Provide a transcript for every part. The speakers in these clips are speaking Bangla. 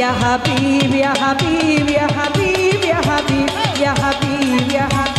Ya Habib, Ya Habib, Ya Habib, Ya Habib, Ya Habib, Ya Habib.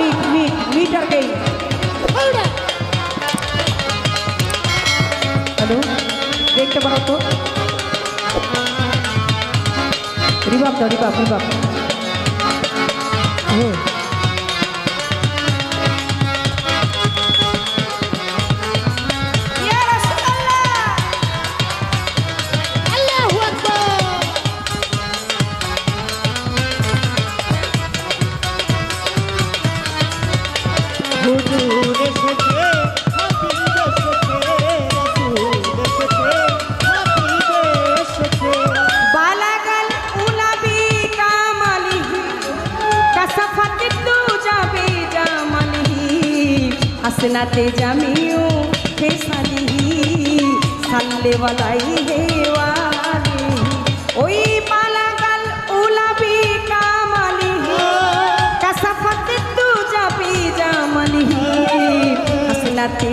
meet, meet, meter game. Hold on. Hello দেখতে পারো হাসনাতে জামিও, হে সালিহি সাল্লে বলাই হে ওই পালাগাল উলাবি কামালিহি কাসাফাতে তু যাবি জামালিহি হাসনাতে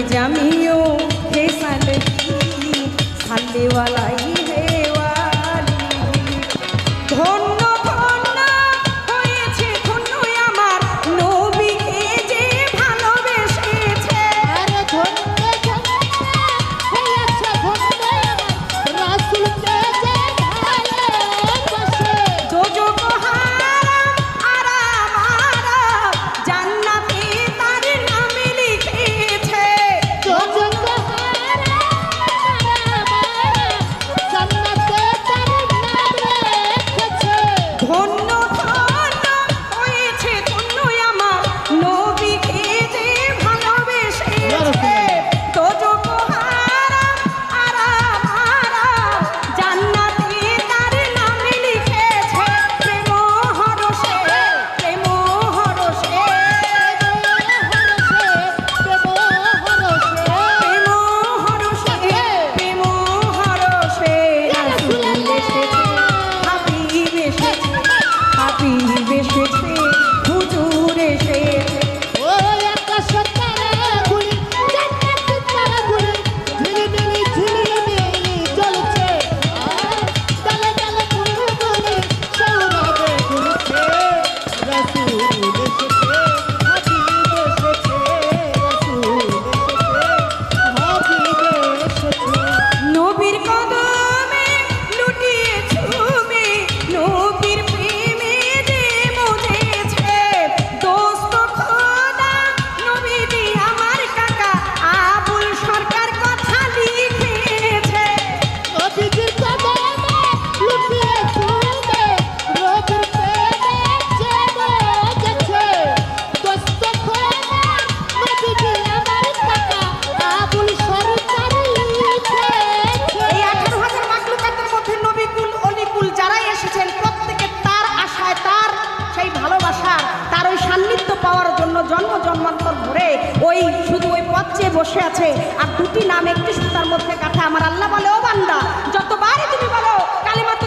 জন্ম জন্মান্তর ধরে ওই শুধু ওই পথ চেয়ে বসে আছে। আর দুটি নাম একটি সুতার মধ্যে কাঠা আমার আল্লাহ বলে ও বান্দা যতবারই তুমি বলো কালিমা তো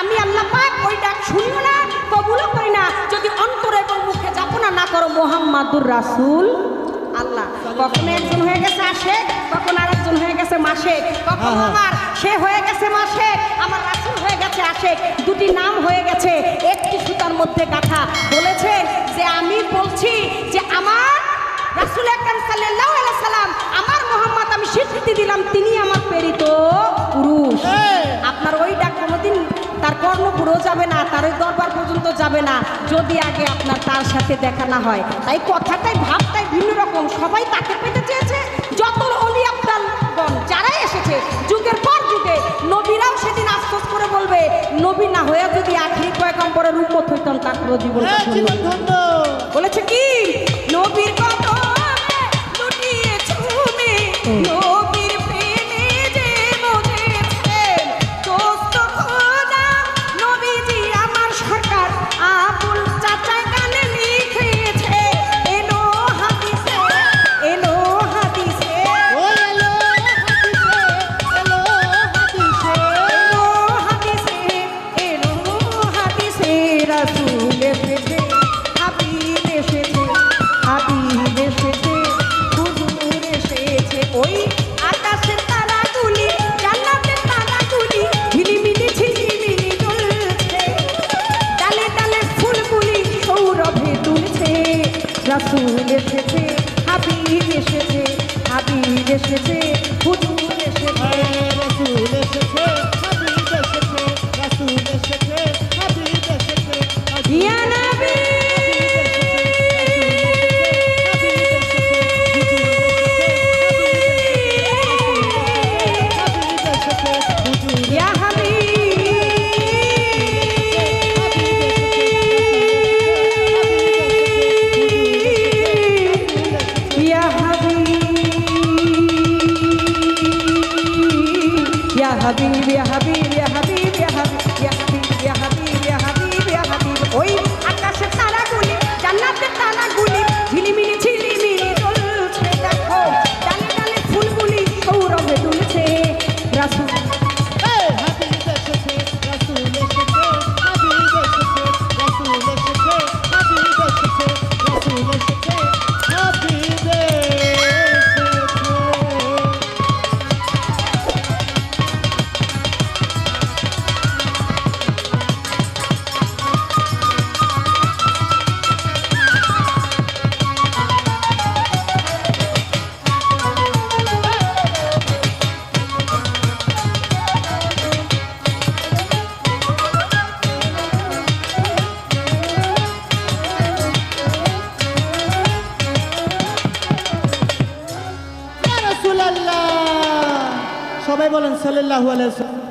আমি আল্লাহ পাক ওই ডাক শুনিও না কবুলও করি না। যদি অন্তরে এবং মুখে যাপনা না করো মোহাম্মদুর রাসূল আল্লাহ। কখনো একজন হয়ে গেছে আসে কখন হয়ে গেছে মাসে কখন আহা। আমার সে হয়ে গেছে মাসে আমার রাসুল হয়ে গেছে আসে দুটি নাম হয়ে গেছে। মধ্যে গাঁথা বলেছে যে আমি বলছি যে আমার রাসুল আকরাম সাল্লাল্লাহু আলাইহি সাল্লাম আমার মোহাম্মদ আমি স্বীকৃতি দিলাম তিনি আমার প্রেরিত পুরুষ। আপনার ওই ডাক কোনোদিন তার কর্ণপুরও যাবে না তার ওই দরবার পর্যন্ত যাবে না যদি আগে আপনার তার সাথে দেখা না হয়। তাই কথাটাই ভাবটাই ভিন্ন রকম। সবাই তাকে পেতে চেয়েছে যত অলি আব্দালগণ যারাই এসেছে যুগের পর যুগে নবীরাও সেদিন আশ্বাস করে বলবে নবী না হয়ে কম পরে রূপ হইতাম তারপরে জীবন বলেছে কি? বলেন সাল্লাহ আলাইসাল্লাম